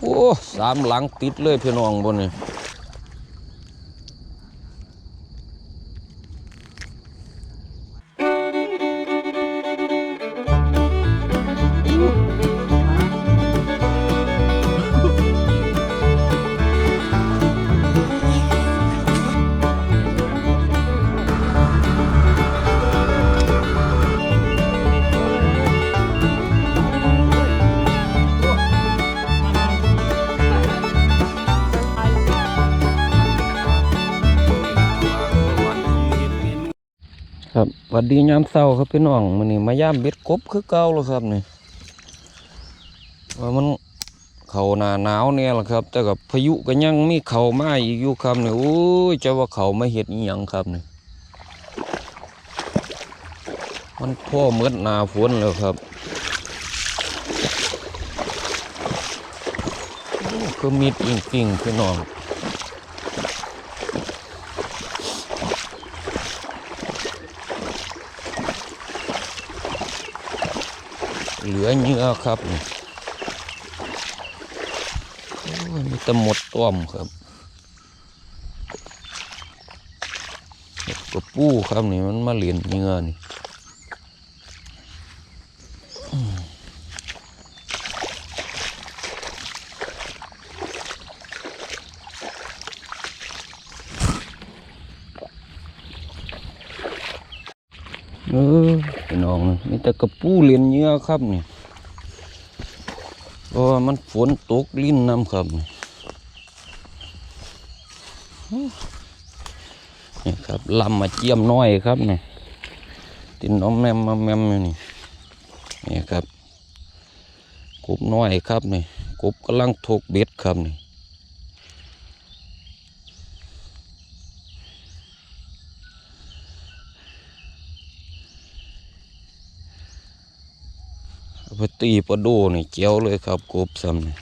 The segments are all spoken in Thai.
โอ้สามหลังติดเลยพี่น้องบนนี่ วัดดียามเช้าครับพี่น้องมันนี่มาย่ามเบ็ดกบคือเก่าแล้วครับนี่ว่ามันเขาหนาหนาวเนี่ยแหละครับ แต่กับพายุก็ยังมีเขามาอีกอยู่ครับนี่โอ้ยจะว่าเขาไม่เห็ดอีหยังครับนี่มันพ่อเมืดหนาฝนแล้วครับคือมิดจริงๆพี่น้อง เหลือเนื้อครับนี่โอ้ยมีแต่หมดต้อมครับกระปูครับนี่มันมาเหรียญเนื้อนี่ เออพี่น้องมีแต่กระปูเหรียญเนื้อครับนี่เพราะว่ามันฝนตกลิ้นน้ำครับนี่นี่ครับลำมาเจียมน้อยครับนี่ตินน้องแมมมาแมมอยู่นี่นี่ครับกบน้อยครับนี่กบกำลังถกเบ็ดครับนี่ ไปตีปลาโดนี่เจียวเลยครับกบซ้ำนี่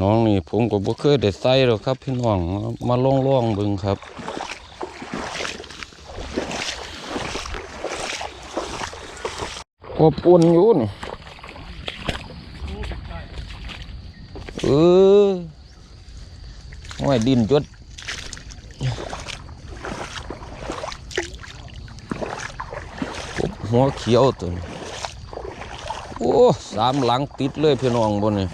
น้องนี่ผมก็บ่เคยได้ใส่หรอกครับพี่น้องมาล่องล่องบิ่งครับก็ปุ่นอยู่นี่ ออห้อยดินจดปุ๊บหัวเขียวตัวนี้โอ้สามหลังติดเลยพี่น้องบนนี่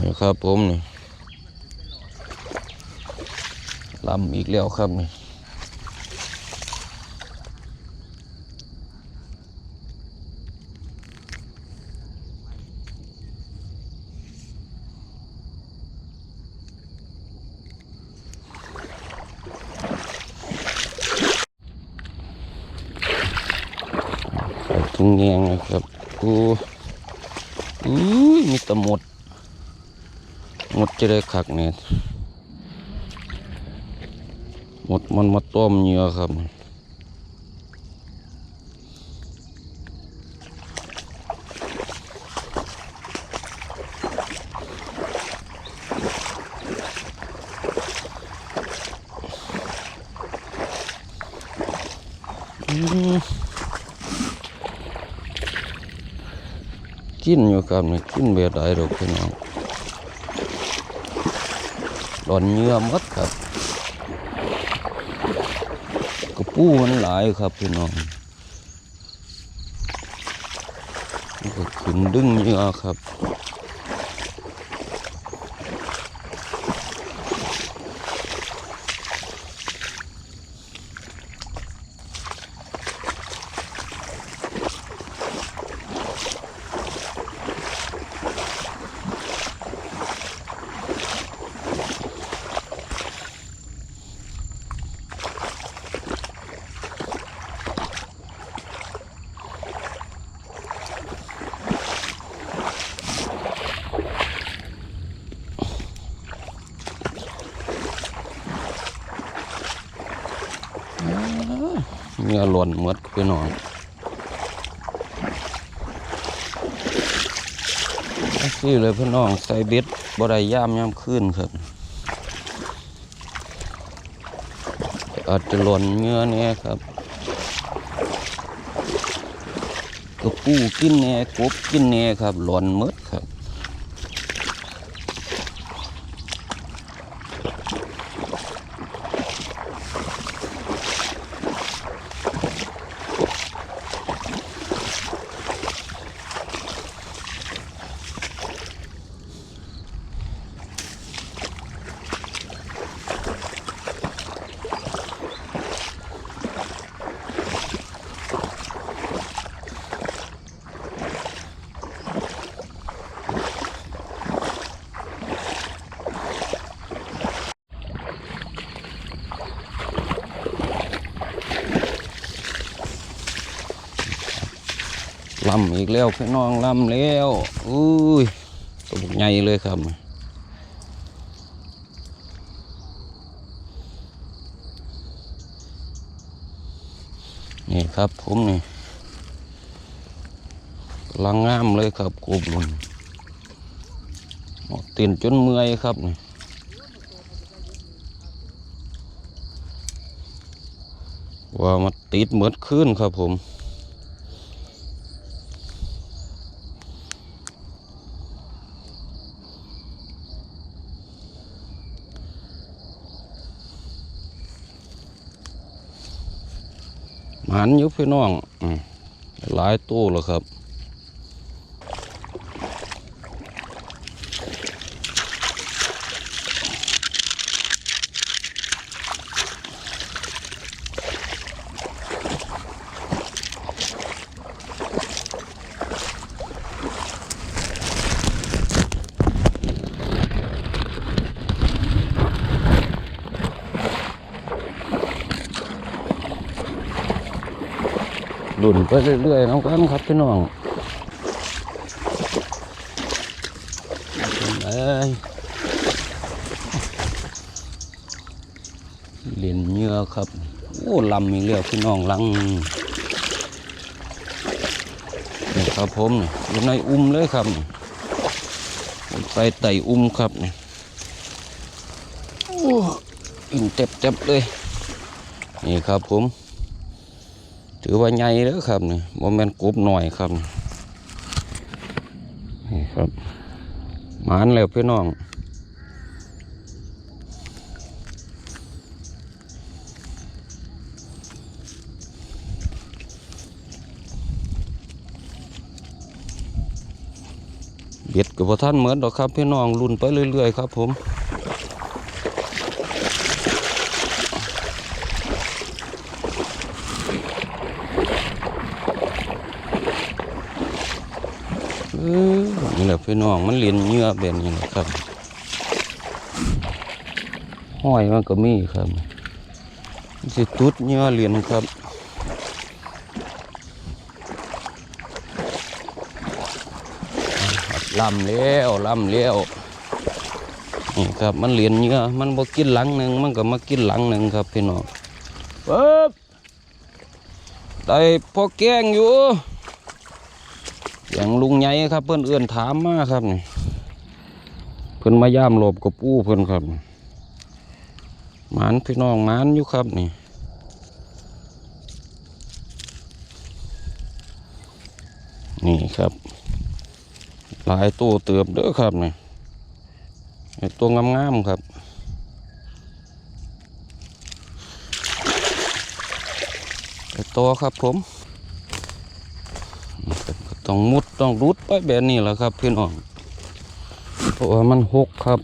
นี่ครับผมนี่ลำอีกแล้วครับนี่ ถุงแยงนะครับโอ้อุ้ยมีตะหมด หมดจะได้คักเนี่ยหมดมันมาต้มเหยื่อครับอืม กินอยู่ครับนี่กินเบียดได้หรอกพี่น้องหลอนเนื้อมัดครับกระปูมันหลายครับพี่น้องก็ขึ้นดึงเนื้อครับ เนื้อหล่นหมดพี่น้องซี่เลยพี่น้องใส่เบ็ดบ่ได้ย่ามย่ำขึ้นครับอาจจะหล่นเนื้อเนี่ยครับกระปูกินแหน่กบกินแน่ครับหล่นมด ลำอีกแล้วพี่น้องลำแล้วอุ้ยตัวใหญ่เลยครับนี่ครับผมนี่ลังงามเลยครับกบมันตินจนเมื่อยครับนี่ว่ามาติดเหมือดขึ้นครับผม หมันยุบพี่น้องหลายตู้แล้วครับ ดุนไปเรื่อยๆน้องกันครับพี่น้องเอ้ยเล่นเหยื่อครับโอ้ลำมีเรียวพี่น้องลังนี่ครับผมอยู่ในอุ้มเลยครับ ไปไต่อุ้มครับนี่โอ้อินเต็บๆเลย นี่ครับผม ถือว่าใหญ่แล้วครับนี่โมเมนกรุบหน่อยครับนี่ครับหมานแล้วพี่น้องเบียดกับท่านเหมือนดอกครับพี่น้องรุ่นไปเรื่อยๆครับผมเออนี่แห ละพี่น้องมันเลียนเหงื่อแบบนี้แหละครับห้อยมันก็มีครับมันสิตุดเหงื่อเลียนครับลำเลี้ยวลำเลี้ยวนี่ครับมันเหรียญเยอมันบ่กินหลังหนึ่งมันก็มากินหลังหนึ่งครับพี่น้องปึ๊บได้พอแกงอยู่ อย่างลุงใหญ่ครับ เพื่อนเอื้อนถามมากครับนี่เพื่อนมาย่ามหลบกับปู้เพื่อนครับหมานพี่น้องหมานอยู่ครับนี่นี่ครับ หลายตัวเติบเด้อครับนี่ตัวงามๆครับตัวครับผม ต้องมุดต้องรุดไปแบบนี้แหละครับพี่น้องเพราะว่ามันหกครับ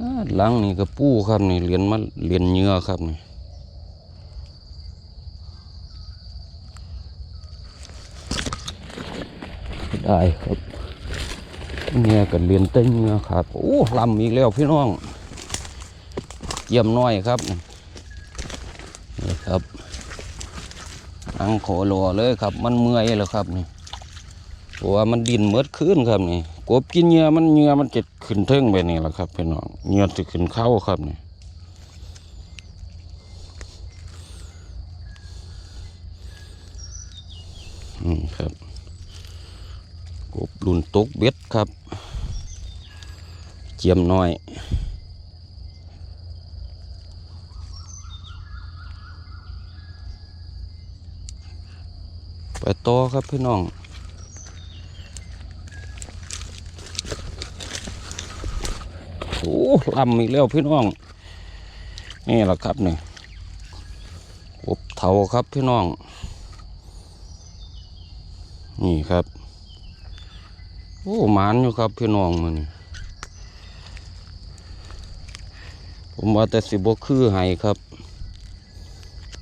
อ่าหลังนี่ก็ปูครับนี่เหรียญมันเหรียญเหงื่อครับนี่ได้ครับเนี่ยก็เรียนเต้นเงือครับโอ้ลำอีกแล้วพี่น้องเยี่ยมน้อยครับนี่ครับอังโขโลเลยครับ มันเมื่อยแล้วครับนี่ เพราะว่ามันดินเมดขึ้นครับนี่กบกินเหงื่อมันเหงื่อมันจะขึ้นเทิงไปนี่แหละครับพี่น้องเหงื่อจะขึ้นเข้าครับนี่อืมครับกกบลุนตกเบ็ดครับ เจียมน้อยไปต่อครับพี่น้อง โอ้ลำอีกแล้วพี่น้อง นี่แหละครับนี่อบเถาครับพี่น้อง นี่ครับ โอ้หมานอยู่ครับพี่น้องมันผมว่าแต่สิบคือไห้ครับ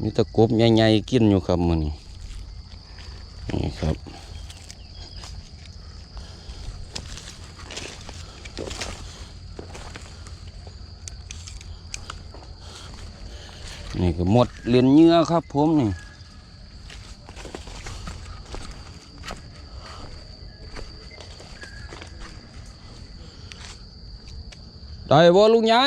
มีตะกบใหญ่ๆกินอยู่ครับมันนี่ครับ ก็หมดเรียนเนื้อครับผมนี่ได้บ่ลุงใหญ่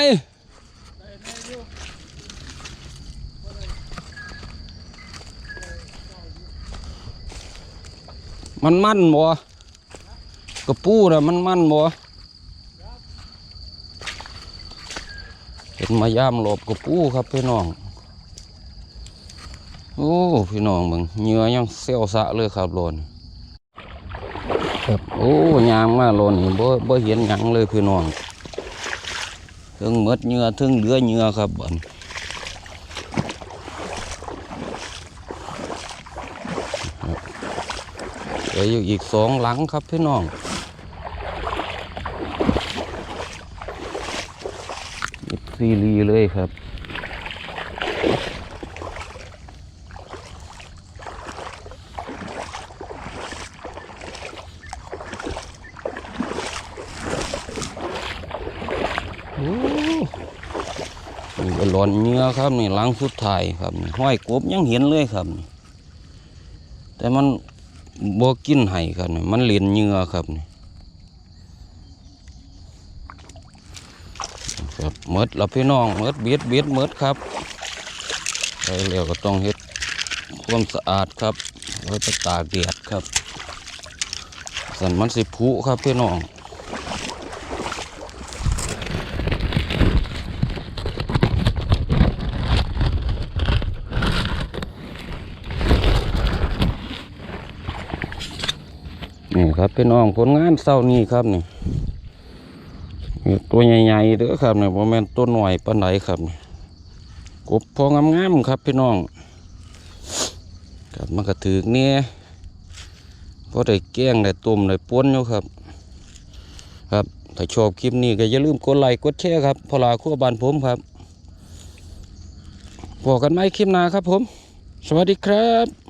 มันมันบ่กระปูนะมันมันบ่เห็นมายามหลบกระปูครับพี่น้อง โอ้พี่น้องเบิ่งเหงื่อยังเสียวสะเลยครับโลนครับโอ้ยางมาโลนนี่บ่บ่เห็นหยังเลยพี่น้องถึงหมดเหงื่อถึงเหลือเหงื่อครับบันเหลืออยู่อีกสองหลังครับพี่น้องมิดซีรีเลยครับ นี่ก็หลอนเหนื้อครับนี่หลังสุดท้ายครับนี่ห้อยกบยังเห็นเลยครับนี่แต่มันบ่กินไห้ครับนี่มันเลียนเหนื้อครับนี่ครับหมดล้วพี่น้องหมดเบียดเบียดหมดครับไปแล้วก็ต้องเฮ็ดความสะอาดครับไว้ไปตากแดดครับสันมันสิผุครับพี่น้อง ครับพี่น้องผลงานเศร้านี้ครับนี่ตัวใหญ่ๆเด้อครับนี่บ่แม่นตัวหน่อยปานใดครับนี่กบพองามๆครับพี่น้องครับมันก็ถือเนี่ยพอได้แกงได้ต้มได้ป่นอยู่ครับ ครับถ้าชอบคลิปนี้ก็อย่าลืมกดไลค์กดแชร์ครับพอลาขั้วบานผมครับพบกันไหมคลิปหน้าครับผม สวัสดีครับ